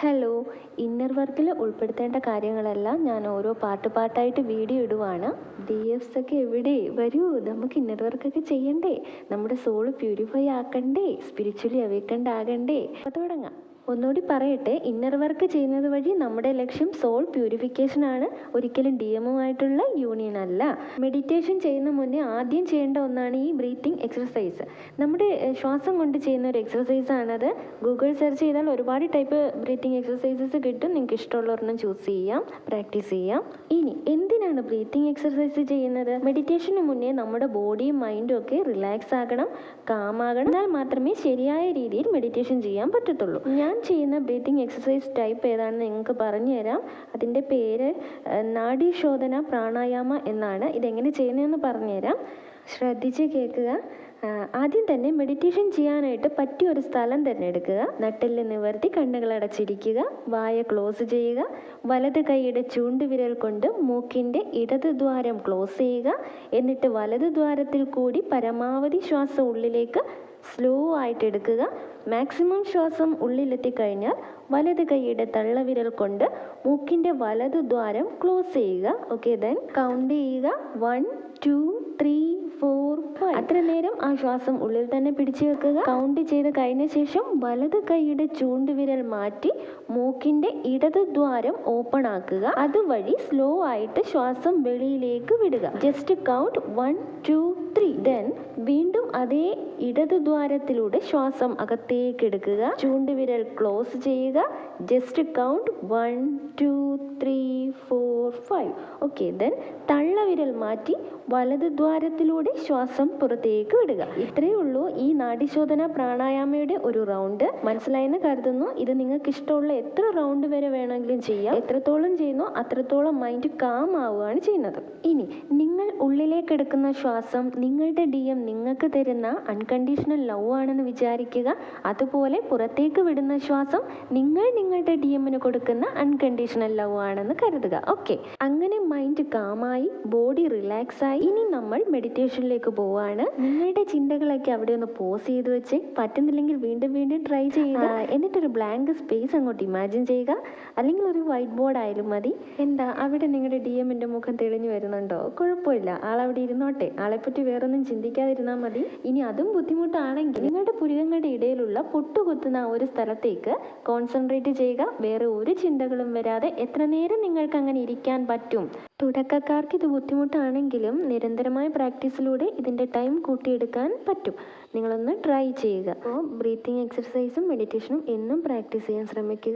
Hello inner വർക്കിൽ ഉൾപ്പെടുത്തേണ്ട കാര്യങ്ങളെല്ലാം ഞാൻ ഓരോ പാർട്ട് പാർട്ടായിട്ട് വീഡിയോ ഇടുവാണ്. ഡി എഫ്സ് ഒക്കെ എവിടെ? വരൂ നമുക്ക് ഇന്നർ വർക്കൊക്കെ ചെയ്യണ്ടേ. നമ്മുടെ സോൾ പ്യൂരിഫൈ ആക്കണ്ടേ സ്പിരിച്വലി അവേക്കണ്ടാകണ്ടേ അപ്പോൾ തുടങ്ങാം. ഒന്നുകൂടി പറയട്ടെ. ഇന്നർ വർക്ക് ചെയ്യുന്നത് വഴി നമ്മുടെ ലക്ഷ്യം സോൾ പ്യൂരിഫിക്കേഷൻ ആണ്. ഒരിക്കലും ഡി എമ്മുമായിട്ടുള്ള യൂണിയൻ അല്ല. മെഡിറ്റേഷൻ ചെയ്യുന്ന മുന്നേ ആദ്യം ചെയ്യേണ്ട ഒന്നാണ് ഈ ബ്രീത്തിങ് എക്സസൈസ് നമ്മുടെ ശ്വാസം കൊണ്ട് ചെയ്യുന്ന ഒരു എക്സസൈസ് ആണത്. ഗൂഗിൾ സെർച്ച് ചെയ്താൽ ഒരുപാട് ടൈപ്പ് ബ്രീത്തിങ് എക്സസൈസസ് കിട്ടും. നിങ്ങൾക്ക് ഇഷ്ടമുള്ള ഒരെണ്ണം ചൂസ് ചെയ്യാം പ്രാക്ടീസ് ചെയ്യാം. ഇനി എന്തിനാണ് ബ്രീത്തിങ് എക്സർസൈസ് ചെയ്യുന്നത്. മെഡിറ്റേഷന് മുന്നേ നമ്മുടെ ബോഡിയും മൈൻഡും ഒക്കെ റിലാക്സ് ആകണം കാമാകണം എന്നാൽ മാത്രമേ ശരിയായ രീതിയിൽ മെഡിറ്റേഷൻ ചെയ്യാൻ പറ്റത്തുള്ളൂ. ഞാൻ ചെയ്യുന്ന ബ്രീത്തിങ് എക്സസൈസ് ടൈപ്പ് ഏതാണെന്ന് നിങ്ങൾക്ക് പറഞ്ഞു തരാം അതിന്റെ പേര് നാഡീശോധന പ്രാണായാമ എന്നാണ്. ഇതെങ്ങനെ ചെയ്യുന്നതെന്ന് പറഞ്ഞുതരാം. ശ്രദ്ധിച്ച് കേൾക്കുക. ആദ്യം തന്നെ മെഡിറ്റേഷൻ ചെയ്യാനായിട്ട് പറ്റിയ ഒരു സ്ഥലം തിരഞ്ഞെടുക്കുക നട്ടെല്ല് നിവർത്തി കണ്ണുകൾ അടച്ചിരിക്കുക. വായ ക്ലോസ് ചെയ്യുക. വലത് കൈയുടെ ചൂണ്ടുവിരൽ കൊണ്ട് മൂക്കിന്റെ ഇടത് ദ്വാരം ക്ലോസ് ചെയ്യുക. എന്നിട്ട് വലത് ദ്വാരത്തിൽ കൂടി പരമാവധി ശ്വാസം ഉള്ളിലേക്ക് സ്ലോ ആയിട്ട് എടുക്കുക. മാക്സിമം ശ്വാസം ഉള്ളിലെത്തി കഴിഞ്ഞാൽ വലത് കൈയുടെ തള്ളവിരൽ കൊണ്ട് മൂക്കിന്റെ വലത് ദ്വാരം ക്ലോസ് ചെയ്യുക. ഓക്കെ ദെൻ കൗണ്ട് ചെയ്യുക. One two three four five അത്ര നേരം ആ ശ്വാസം ഉള്ളിൽ തന്നെ പിടിച്ചു വെക്കുക. കൗണ്ട് ചെയ്ത് കഴിഞ്ഞ ശേഷം വലത് കൈയുടെ ചൂണ്ടുവിരൽ മാറ്റി മൂക്കിന്റെ ഇടത് ദ്വാരം ഓപ്പൺ ആക്കുക. അതുവഴി സ്ലോ ആയിട്ട് ശ്വാസം വെളിയിലേക്ക് വിടുക. Just count one two three then വീണ്ടും അതേ ഇടത് ദ്വാരത്തിലൂടെ ശ്വാസം അകത്തേക്ക് എടുക്കുക. ചൂണ്ടുവിരൽ ക്ലോസ് ചെയ്യുക. Just count one two three four five okay then തള്ളവിരൽ മാറ്റി വലത് ദ്വാരത്തിലൂടെ ശ്വാസം പുറത്തേക്ക് വിടുക. ഇത്രയേ ഉള്ളൂ ഈ നാഡിശോധന പ്രാണായാമയുടെ ഒരു റൗണ്ട് മനസ്സിലായെന്ന് കരുതുന്നു. ഇത് നിങ്ങൾക്ക് ഇഷ്ടമുള്ള എത്ര റൗണ്ട് വരെ വേണമെങ്കിലും ചെയ്യാം. എത്രത്തോളം ചെയ്യുന്നു അത്രത്തോളം മൈൻഡ് കാം ആവുകയാണ് ചെയ്യുന്നത്. ഇനി നിങ്ങൾ ഉള്ളിലേക്ക് എടുക്കുന്ന ശ്വാസം നിങ്ങളുടെ ഡി എം നിങ്ങൾക്ക് തരുന്ന അൺകണ്ടീഷണൽ ലവ് ആണെന്ന് വിചാരിക്കുക. അതുപോലെ പുറത്തേക്ക് വിടുന്ന ശ്വാസം നിങ്ങൾ നിങ്ങളുടെ ഡി എമ്മിന് കൊടുക്കുന്ന അൺകണ്ടീഷണൽ ലവ് ആണെന്ന് കരുതുക. ഓക്കെ അങ്ങനെ മൈൻഡ് കാമായി ബോഡി റിലാക്സ് ആയി ഇനി നമ്മൾ മെഡിറ്റേഷനിലേക്ക് പോവാണ്. നിങ്ങളുടെ ചിന്തകളൊക്കെ അവിടെ ഒന്ന് പോസ് ചെയ്ത് വെച്ച് പറ്റുന്നില്ലെങ്കിൽ വീണ്ടും വീണ്ടും ട്രൈ ചെയ്യുക. എന്നിട്ടൊരു ബ്ലാങ്ക് സ്പേസ് അങ്ങോട്ട് ഇമാജിൻ ചെയ്യുക. അല്ലെങ്കിൽ ഒരു വൈറ്റ് ബോർഡ് ആയാലും മതി. എന്താ? അവിടെ നിങ്ങളുടെ ഡി എമ്മിന്റെ മുഖം തെളിഞ്ഞു വരുന്നുണ്ടോ? കുഴപ്പമില്ല. ആളവിടെ ഇരുന്നോട്ടെ. ആളെപ്പറ്റി വേറൊന്നും ചിന്തിക്കാതിരുന്നാൽ മതി. ഇനി അതും ബുദ്ധിമുട്ടാണെങ്കിൽ നിങ്ങളുടെ പുരികങ്ങളുടെ ഇടയിലുള്ള പൊട്ടുകുത്തുന്ന ആ ഒരു സ്ഥലത്തേക്ക് കോൺസെൻട്രേറ്റ് ചെയ്യുക. വേറെ ഒരു ചിന്തകളും വരാതെ എത്ര നേരം നിങ്ങൾക്ക് അങ്ങനെ ഇരിക്കാൻ പറ്റും? തുടക്കക്കാർക്ക് ഇത് ബുദ്ധിമുട്ടാണെങ്കിലും നിരന്തരമായ പ്രാക്ടീസിലൂടെ ഇതിന്റെ ടൈം കൂട്ടിയെടുക്കാൻ പറ്റും. നിങ്ങളൊന്ന് ട്രൈ ചെയ്യുക. അപ്പോൾ ബ്രീത്തിങ് എക്സർസൈസും മെഡിറ്റേഷനും എന്നും പ്രാക്ടീസ് ചെയ്യാൻ ശ്രമിക്കുക.